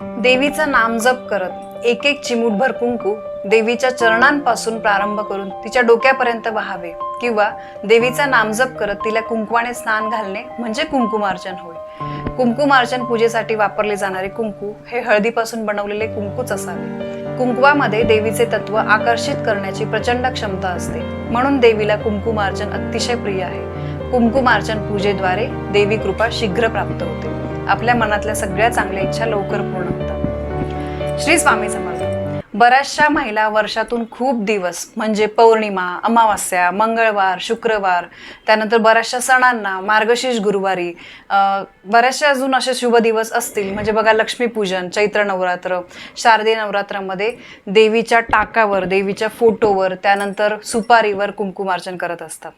देवीचं नाम जप करत एक एक चिमूटभर कुंकू देवीच्या चरणांपासून प्रारंभ करून तिच्या डोक्यापर्यंत वहावे. किंवा देवीचा नामजप करत तिला कुंकवाने स्नान घालणे म्हणजे कुंकुमार्चन होय. कुंकुमार्चन पूजेसाठी वापरले जाणारे कुंकू हे हळदीपासून बनवलेले कुंकूच असावे. कुंकवामध्ये देवीचे तत्व आकर्षित करण्याची प्रचंड क्षमता असते. म्हणून देवीला कुंकुमार्चन अतिशय प्रिय आहे. कुंकुमार्चन पूजेद्वारे देवी कृपा शीघ्र प्राप्त होते. आपल्या मनातल्या सगळ्या चांगल्या इच्छा लवकर पूर्ण होतात. श्री स्वामी समर्थ बऱ्याचशा महिला वर्षातून खूप दिवस म्हणजे पौर्णिमा अमावास्या मंगळवार शुक्रवार त्यानंतर बऱ्याचशा सणांना मार्गशीर्ष गुरुवारी बऱ्याचशा अजून असे शुभ दिवस असतील. म्हणजे बघा लक्ष्मीपूजन चैत्र नवरात्र शारदीय नवरात्रामध्ये देवीच्या टाकावर देवीच्या फोटोवर त्यानंतर सुपारीवर कुंकुमार्चन करत असतात.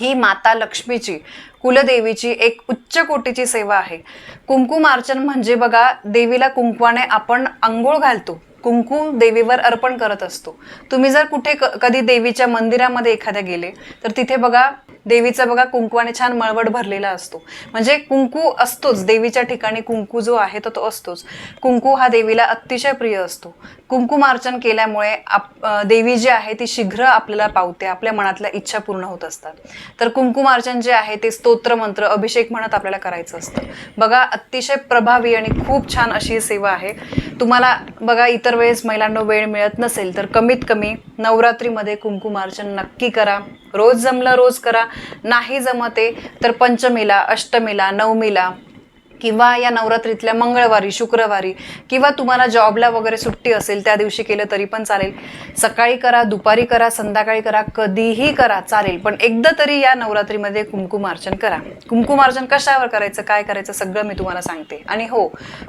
ही माता लक्ष्मीची कुलदेवीची एक उच्च कोटीची सेवा आहे. कुंकुमार्चन म्हणजे बघा देवीला कुंकवाने आपण आंघोळ घालतो. कुंकू देवीवर अर्पण करत असतो. तुम्ही जर कुठे क- कधी देवीच्या मंदिरामध्ये एखाद्या गेले तर तिथे बघा देवीचा बघा कुंकवाने छान मळवट भरलेला असतो. म्हणजे कुंकू असतोच देवीच्या ठिकाणी कुंकू जो आहे तो तो असतोच. कुंकू हा देवीला अतिशय प्रिय असतो. कुंकुमार्चन केल्यामुळे आप देवी जी आहे ती शीघ्र आपल्याला पावते आपल्या मनातल्या इच्छा पूर्ण होत असतात. तर कुंकुमार्चन जे आहे ते स्तोत्र मंत्र अभिषेक म्हणत आपल्याला करायचं असतं. बघा अतिशय प्रभावी आणि खूप छान अशी सेवा आहे. तुम्हाला बघा इतर वेळेस महिलांना वेळ मिळत नसेल तर कमीत कमी नवरात्रीमध्ये कुंकुमार्चन नक्की करा. रोज जमलं रोज करा. नाही जमते तर पंचमीला अष्टमीला नवमीला किंवा या नवरात्रीतल्या मंगळवारी शुक्रवारी किंवा तुम्हाला जॉबला वगैरे सुट्टी असेल त्या दिवशी केलं तरी पण चालेल. सकाळी करा दुपारी करा संध्याकाळी करा कधीही करा चालेल. पण एकदा तरी या नवरात्रीमध्ये कुंकुमार्चन करा. कुंकुमार्चन कशावर करायचं काय करायचं सगळं मी तुम्हाला सांगते. आणि हो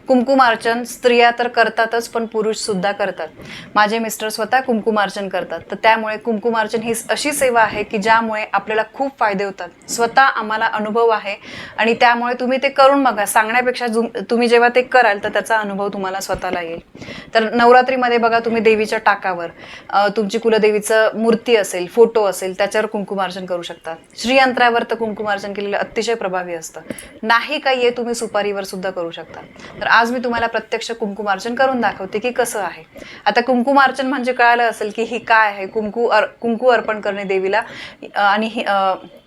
कुंकुमार्चन स्त्रिया तर करतातच पण पुरुष सुद्धा करतात. माझे मिस्टर स्वतः कुंकुमार्चन करतात. तर त्यामुळे कुंकुमार्चन ही अशी सेवा आहे की ज्यामुळे आपल्याला खूप फायदे होतात. स्वतः आम्हाला अनुभव आहे आणि त्यामुळे तुम्ही ते करून बघा. सांगण्यापेक्षा तुम्ही जेव्हा ते कराल तर त्याचा अनुभव तुम्हाला स्वतःला येईल. तर नवरात्रीमध्ये बघा तुम्ही देवीच्या टाकावर तुमची कुलदेवीचं मूर्ती असेल फोटो असेल त्याच्यावर कुंकुमार्जन करू शकता. श्रीयंत्रावर तर कुंकुमार्चन केलेलं अतिशय प्रभावी असतं. नाही काही हे तुम्ही सुपारीवर सुद्धा करू शकता. तर आज मी तुम्हाला प्रत्यक्ष कुंकुमार्जन करून दाखवते की कसं आहे. आता कुंकुमार्चन म्हणजे कळालं असेल की ही काय आहे कुंकू अर कुंकू अर्पण करणे देवीला आणि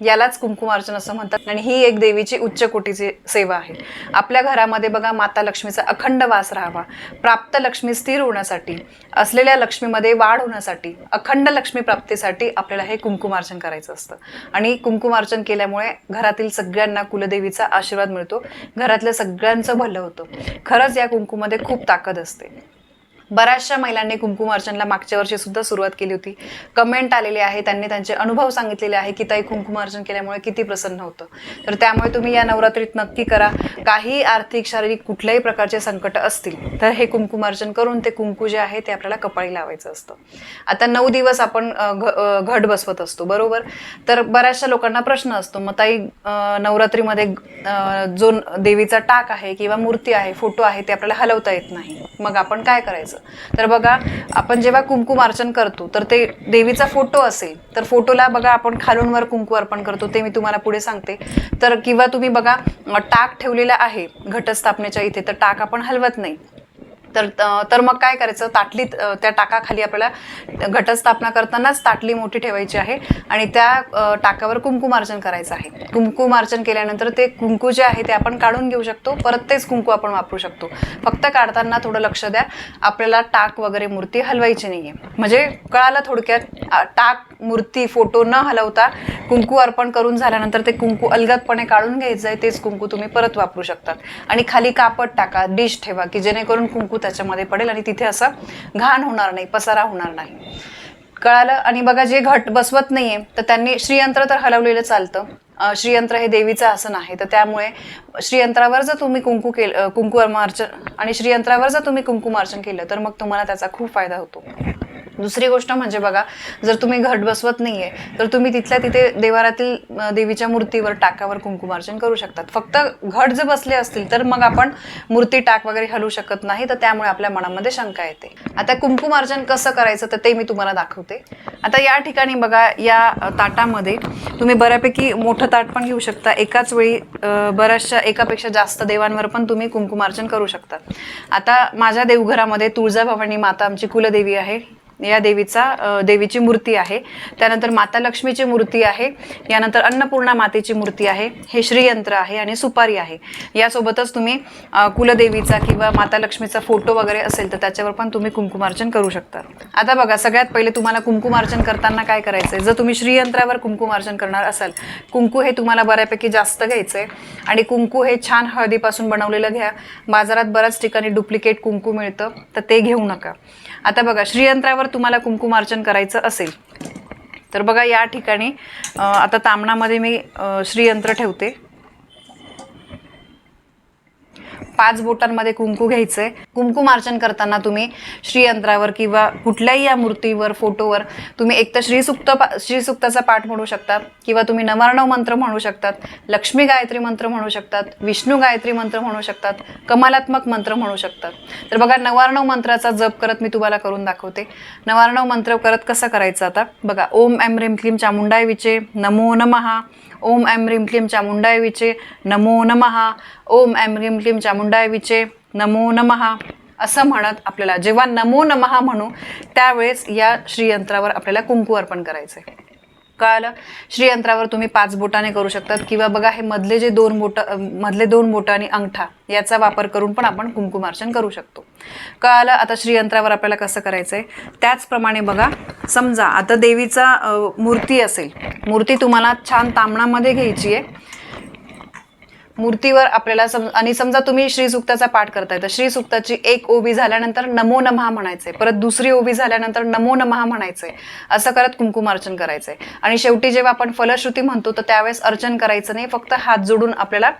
यालाच कुंकुमार्चन असं म्हणतात. आणि ही एक देवीची उच्च कोटीची सेवा आहे. आपल्या घरामध्ये बघा माता लक्ष्मीचा अखंड वास राहावा. प्राप्त लक्ष्मी स्थिर होण्यासाठी असलेल्या लक्ष्मीमध्ये वाढ होण्यासाठी अखंड लक्ष्मी प्राप्तीसाठी आपल्याला हे कुंकुमार्चन करायचं असतं. आणि कुंकुमार्चन केल्यामुळे घरातील सगळ्यांना कुलदेवीचा आशीर्वाद मिळतो. घरातल्या सगळ्यांचं भलं होतं. खरंच या कुंकूमध्ये खूप ताकद असते. बऱ्याचशा महिलांनी कुंकुमार्चनला मागच्या वर्षी सुद्धा सुरुवात केली होती. कमेंट आलेले आहे त्यांनी त्यांचे अनुभव सांगितलेले आहे की ताई कुंकुमार्चन केल्यामुळे किती प्रसन्न होतं. तर त्यामुळे तुम्ही या नवरात्रीत नक्की करा. काही आर्थिक शारीरिक कुठल्याही प्रकारचे संकट असतील तर हे कुंकुमार्चन करून ते कुंकू जे आहे ते आपल्याला कपाळी लावायचं असतं. आता नऊ दिवस आपण घ- घट बसवत असतो बरोबर? तर बऱ्याचशा लोकांना प्रश्न असतो मग ताई नवरात्रीमध्ये जो देवीचा टाक आहे किंवा मूर्ती आहे फोटो आहे ते आपल्याला हलवता येत नाही. मग आपण काय करायचं? तर बघा आपण जेव्हा कुंकुमार्चन करतो तर ते देवीचा फोटो असेल तर फोटोला बघा आपण खालून वर कुंकू अर्पण करतो ते मी तुम्हाला पुढे सांगते. तर किंवा तुम्ही बघा टाक ठेवलेला आहे घटस्थापनेच्या इथे तर टाक आपण हलवत नाही. तर तर मग काय करायचं? ताटलीत त्या टाकाखाली आपल्याला घटस्थापना करतानाच ताटली मोठी ठेवायची आहे आणि त्या टाकावर कुंकुमार्चन करायचं आहे. कुंकुमार्चन केल्यानंतर ते कुंकू जे आहे ते आपण काढून घेऊ शकतो. परत तेच कुंकू आपण वापरू शकतो. फक्त काढताना थोडं लक्ष द्या. आपल्याला टाक वगैरे मूर्ती हलवायची नाही आहे म्हणजे कळालं थोडक्यात टाक मूर्ती फोटो न हलवता कुंकू अर्पण करून झाल्यानंतर ते कुंकू अलगदपणे काढून घ्यायचं आहे. तेच कुंकू तुम्ही परत वापरू शकतात. आणि खाली कापड टाका डिश ठेवा की जेणेकरून कुंकू त्याच्यामध्ये पडेल आणि तिथे असा घाण होणार नाही पसारा होणार नाही. कळालं? आणि बघा जे घट बसवत नाहीये तर त्यांनी श्रीयंत्र तर हलवलेलं चालतं. श्रीयंत्र हे देवीचं आसन आहे तर त्यामुळे श्रीयंत्रावर जर तुम्ही कुंकू केलं कुंकू मार्चन आणि श्रीयंत्रावर जर तुम्ही कुंकुमार्चन केलं तर मग तुम्हाला त्याचा खूप फायदा होतो. दुसरी गोष्ट म्हणजे बघा जर तुम्ही घट बसवत नाहीये तर तुम्ही तिथल्या तिथे देवारातील देवीच्या मूर्तीवर टाकावर कुंकुमार्चन करू शकतात. फक्त घट जर बसले असतील तर मग आपण मूर्ती टाक वगैरे हलवू शकत नाही तर त्यामुळे आपल्या मनामध्ये शंका येते. आता कुंकुमार्चन कसं करायचं तर ते मी तुम्हाला दाखवते. आता या ठिकाणी बघा या ताटामध्ये तुम्ही बऱ्यापैकी मोठं ताट पण घेऊ शकता. एकाच वेळी बऱ्याचशा एकापेक्षा जास्त देवांवर पण तुम्ही कुंकुमार्चन करू शकता. आता माझ्या देवघरामध्ये तुळजाभवानी माता आमची कुलदेवी आहे. या देवीचा देवीची मूर्ती आहे. त्यानंतर माता लक्ष्मीची मूर्ती आहे. यानंतर अन्नपूर्णा मातेची मूर्ती आहे. हे श्रीयंत्र आहे आणि सुपारी आहे. यासोबतच तुम्ही कुलदेवीचा किंवा माता लक्ष्मीचा फोटो वगैरे असेल तर त्याच्यावर पण तुम्ही कुंकुमार्चन करू शकता. आता बघा सगळ्यात पहिले तुम्हाला कुंकुमार्चन करताना काय करायचं आहे जर तुम्ही श्रीयंत्रावर कुंकुमार्चन करणार असाल कुंकू हे तुम्हाला बऱ्यापैकी जास्त घ्यायचं आहे आणि कुंकू हे छान हळदीपासून बनवलेलं घ्या. बाजारात बऱ्याच ठिकाणी डुप्लिकेट कुंकू मिळतं तर ते घेऊ नका. आता बघा श्रीयंत्रावर तुम्हाला कुंकुमार्चन करायचं असेल तर बघा या ठिकाणी आता तामणामध्ये मी श्रीयंत्र ठेवते. पाच बोटांमध्ये कुंकू घ्यायचंय. कुंकुमार्चन करताना तुम्ही श्रीयंत्रावर किंवा कुठल्याही या मूर्तीवर फोटोवर तुम्ही एक तर श्रीसुक्त पा श्रीसुक्ताचा पाठ म्हणू शकतात किंवा तुम्ही नवार्णव मंत्र म्हणू शकतात लक्ष्मी गायत्री मंत्र म्हणू शकतात विष्णू गायत्री मंत्र म्हणू शकतात कमालात्मक मंत्र म्हणू शकतात. तर बघा नवार्णव मंत्राचा जप करत मी तुम्हाला करून दाखवते. नवार्णव मंत्र करत कसा करायचा आता? बघा ओम एम रिम क्लीम चामुंडाय विचे नमो नमहा ओम एम रिम क्लीम चामुंडाय विचे नमो नमहा ओम एम रिम क्लीम चामुंडाय विचे नमो नमहा असं म्हणत आपल्याला जेव्हा नमो नमहा म्हणू त्यावेळेस या श्रीयंत्रावर आपल्याला कुंकू अर्पण करायचं आहे कळालं श्रीयंत्रावर तुम्ही पाच बोटाने करू शकतात किंवा बघा हे मधले जे दोन बोट मधले दोन बोटं आणि अंगठा याचा वापर करून पण आपण कुंकुमार्चन करू शकतो. कळालं आता श्रीयंत्रावर आपल्याला कसं करायचं आहे त्याचप्रमाणे बघा समजा आता देवीचा मूर्ती असेल मूर्ती तुम्हाला छान तामणामध्ये घ्यायची आहे मूर्तीवर आपल्याला सम आणि समजा तुम्ही श्रीसुक्ताचा पाठ करताय तर श्रीसुक्ताची एक ओबी झाल्यानंतर नमो नमहा म्हणायचंय. परत दुसरी ओबी झाल्यानंतर नमो नमहा म्हणायचंय. असं करत कुंकुमार्चन करायचंय. आणि शेवटी जेव्हा आपण फलश्रुती म्हणतो तर त्यावेळेस अर्चन करायचं नाही फक्त हात जोडून आपल्याला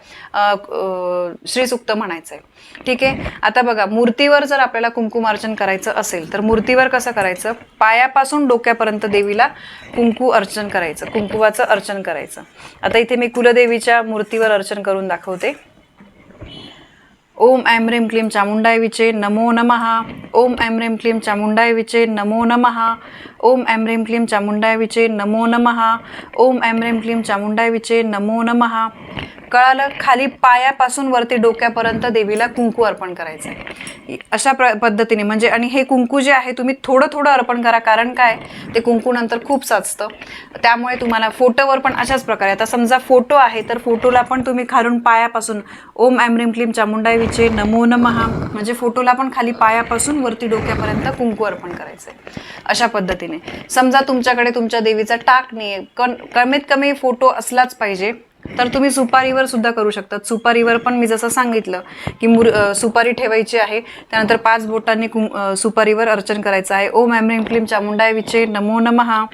श्रीसुक्त म्हणायचंय. ठीक आहे? आता बघा मूर्तीवर जर आपल्याला कुंकुमार्चन करायचं असेल तर मूर्तीवर कसं करायचं? पायापासून डोक्यापर्यंत देवीला कुंकू अर्चन करायचं कुंकुवाचं अर्चन करायचं. आता इथे मी कुलदेवीच्या मूर्तीवर अर्चन करून दाखवते. ओम ऐम रेम क्लीं चामुंडाय विचे नमो नमः. ओम ऐम रेम क्लीं चामुंडाय विचे नमो नमः. ओम ऐम रेम क्लीं चामुंडाय विचे नमो नमः. ओम ऐम रेम क्लीं चामुंडाय विचे नमो नमः. कळालं खाली पायापासून वरती डोक्यापर्यंत देवीला कुंकू अर्पण करायचं आहे अशा प्र पद्धतीने म्हणजे आणि हे कुंकू जे आहे तुम्ही थोडं थोडं अर्पण करा. कारण काय? ते कुंकू नंतर खूप साचतं. त्यामुळे तुम्हाला फोटोवर पण अशाच प्रकारे आता समजा फोटो आहे तर फोटोला पण तुम्ही खालून पायापासून ओम ऐं क्लिम चामुंडाईचे विचे नमो नमहा म्हणजे फोटोला पण खाली पायापासून वरती डोक्यापर्यंत कुंकू अर्पण करायचं आहे अशा पद्धतीने. समजा तुमच्याकडे तुमच्या देवीचा टाक नाही आहे कन कमीत कमी फोटो असलाच पाहिजे. तर तुम्ही सुपारीवर सुद्धा करू शकतात. सुपारीवर पण मी जसं सांगितलं की मुर सुपारी ठेवायची आहे. त्यानंतर पाच बोटांनी कुं सुपारीवर अर्चन करायचं आहे. ओम ऐं क्लीम चामुंडाय विचे नमो नमः.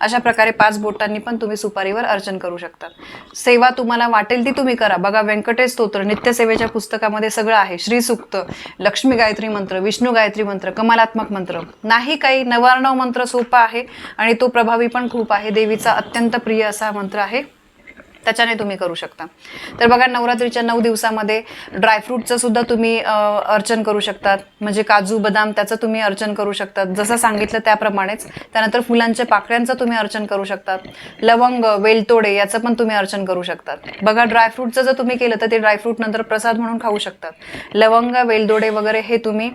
अशा प्रकारे पाच बोटांनी पण तुम्ही सुपारीवर अर्चन करू शकतात. सेवा तुम्हाला वाटेल ती तुम्ही करा. बघा व्यंकटेश स्तोत्र नित्यसेवेच्या पुस्तकामध्ये सगळं आहे. श्रीसुक्त लक्ष्मी गायत्री मंत्र विष्णू गायत्री मंत्र कमालात्मक मंत्र. नाही काही नवार्णव मंत्र सोपा आहे आणि तो प्रभावी पण खूप आहे. देवीचा अत्यंत प्रिय असा मंत्र आहे. त्याच्याने तुम्ही करू शकता. तर बघा नवरात्रीच्या नऊ दिवसामध्ये ड्रायफ्रूटचं सुद्धा तुम्ही अर्चन करू शकतात. म्हणजे काजू बदाम त्याचं तुम्ही अर्चन करू शकतात. जसं सांगितलं त्याप्रमाणेच त्यानंतर फुलांच्या पाकळ्यांचं तुम्ही अर्चन करू शकतात. लवंग वेलतोडे याचं पण तुम्ही अर्चन करू शकतात. बघा ड्रायफ्रूटचं जर तुम्ही केलं तर ते ड्रायफ्रूट नंतर प्रसाद म्हणून खाऊ शकतात. लवंग वेलदोडे वगैरे हे तुम्ही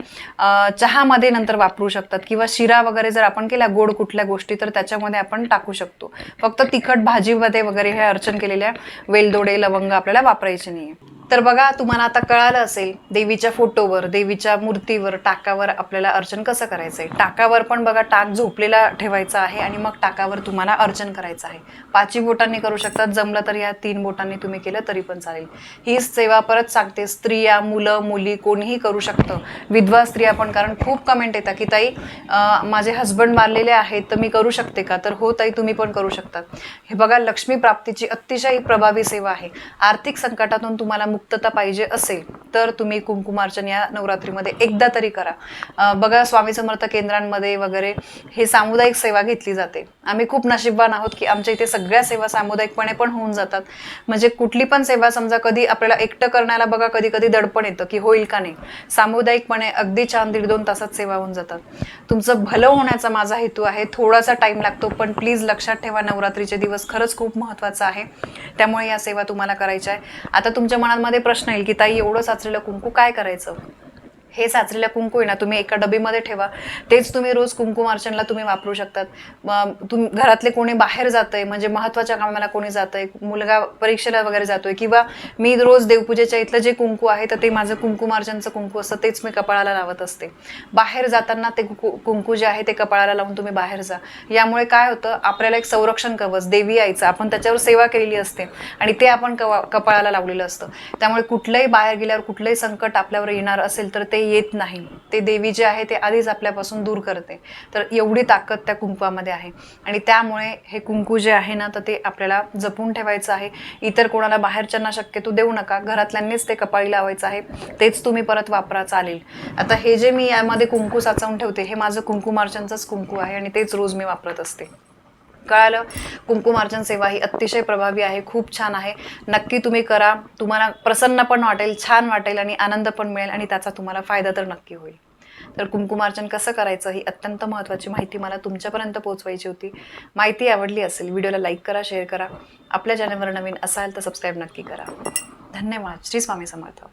चहामध्ये नंतर वापरू शकतात किंवा शिरा वगैरे जर आपण केला गोड कुठल्या गोष्टी तर त्याच्यामध्ये आपण टाकू शकतो. फक्त तिखट भाजीमध्ये वगैरे हे अर्चन केलेल्या वेलदोडे लवंग आपल्याला वापरायचे नाही तर बघा तुम्हाला आता कळालं असेल देवीच्या फोटोवर देवीच्या मूर्तीवर टाकावर आपल्याला अर्चन कसं करायचं आहे टाकावर पण बघा टाक झोपलेला ठेवायचा आहे आणि मग टाकावर तुम्हाला अर्चन करायचं आहे. पाचही बोटांनी करू शकतात जमलं तर या तीन बोटांनी तुम्ही केलं तरी पण चालेल. ही सेवा परत सांगते स्त्रिया मुलं मुली कोणीही करू शकतं. विधवा स्त्रिया पण कारण खूप कमेंट येतात की ताई माझे हस्बंड मारलेले आहेत तर मी करू शकते का? तर हो ताई तुम्ही पण करू शकतात. हे बघा लक्ष्मी प्राप्तीची अतिशय प्रभावी सेवा आहे. आर्थिक संकटातून तुम्हाला मुक्तता पाहिजे असेल तर तुम्ही कुंकुमार्चन या नवरात्रीमध्ये एकदा तरी करा. बघा स्वामी समर्थ केंद्रांमध्ये वगैरे हे सामुदायिक सेवा घेतली जाते. आम्ही खूप नशीबवान आहोत की आमच्या इथे सगळ्या सेवा सामुदायिकपणे पण होऊन जातात. म्हणजे कुठली पण सेवा समजा कधी आपल्याला एकटं करण्याला बघा कधी कधी दडपण येतं की होईल का नाही. सामुदायिकपणे अगदी छान दीड दोन तासात सेवा होऊन जातात. तुमचं भलं होण्याचा माझा हेतू आहे. थोडासा टाइम लागतो पण प्लीज लक्षात ठेवा नवरात्रीचे दिवस खरंच खूप महत्त्वाचा आहे. त्यामुळे या सेवा तुम्हाला करायच्या आहे. आता तुमच्या मनामध्ये प्रश्न येईल की ताई एवढं साचलेलं कुंकू काय करायचं? हे साचलेलं कुंकू आहे ना तुम्ही एका डबीमध्ये ठेवा. तेच तुम्ही रोज कुंकुमार्चनला तुम्ही वापरू शकतात. मग तुम घरातले कोणी बाहेर जातंय म्हणजे महत्त्वाच्या कामाला कोणी जातंय मुलगा परीक्षेला वगैरे जातोय किंवा मी रोज देवपूजेच्या इथलं जे कुंकू आहे तर ते माझं कुंकुमार्चनचं कुंकू असतं तेच मी कपाळाला लावत असते. बाहेर जाताना ते कुंकू जे आहे ते कपाळाला लावून तुम्ही बाहेर जा. यामुळे काय होतं आपल्याला एक संरक्षण कवच देवी आईचं आपण त्याच्यावर सेवा केलेली असते आणि ते आपण कवा कपाळाला लावलेलं असतं. त्यामुळे कुठलंही बाहेर गेल्यावर कुठलंही संकट आपल्यावर येणार असेल तर ते येत नाही. ते देवी जे आहे ते आधीच आपल्यापासून दूर करते. तर एवढी ताकद त्या कुंकवामध्ये आहे. आणि त्यामुळे हे कुंकू जे आहे ना तर ते आपल्याला जपून ठेवायचं आहे. इतर कोणाला बाहेरच्यांना शक्यतो देऊ नका. घरातल्यांनीच ते कपाळी लावायचं आहे. तेच तुम्ही परत वापरा चालेल. आता हे जे मी यामध्ये कुंकू साचवून ठेवते हे माझं कुंकुमार्चनचंच कुंकू आहे आणि तेच रोज मी वापरत असते. कळालं. कुंकुमार्चन सेवा ही अतिशय प्रभावी आहे खूप छान आहे. नक्की तुम्ही करा. तुम्हाला प्रसन्न पण वाटेल छान वाटेल आणि आनंद पण मिळेल आणि त्याचा तुम्हाला फायदा तर नक्की होईल. तर कुंकुमार्चन कसं करायचं ही अत्यंत महत्त्वाची माहिती मला तुमच्यापर्यंत पोहोचवायची होती. माहिती आवडली असेल व्हिडिओला लाईक करा शेअर करा. आपल्या चॅनलवर नवीन असाल तर सबस्क्राईब नक्की करा. धन्यवाद. श्री स्वामी समर्थ.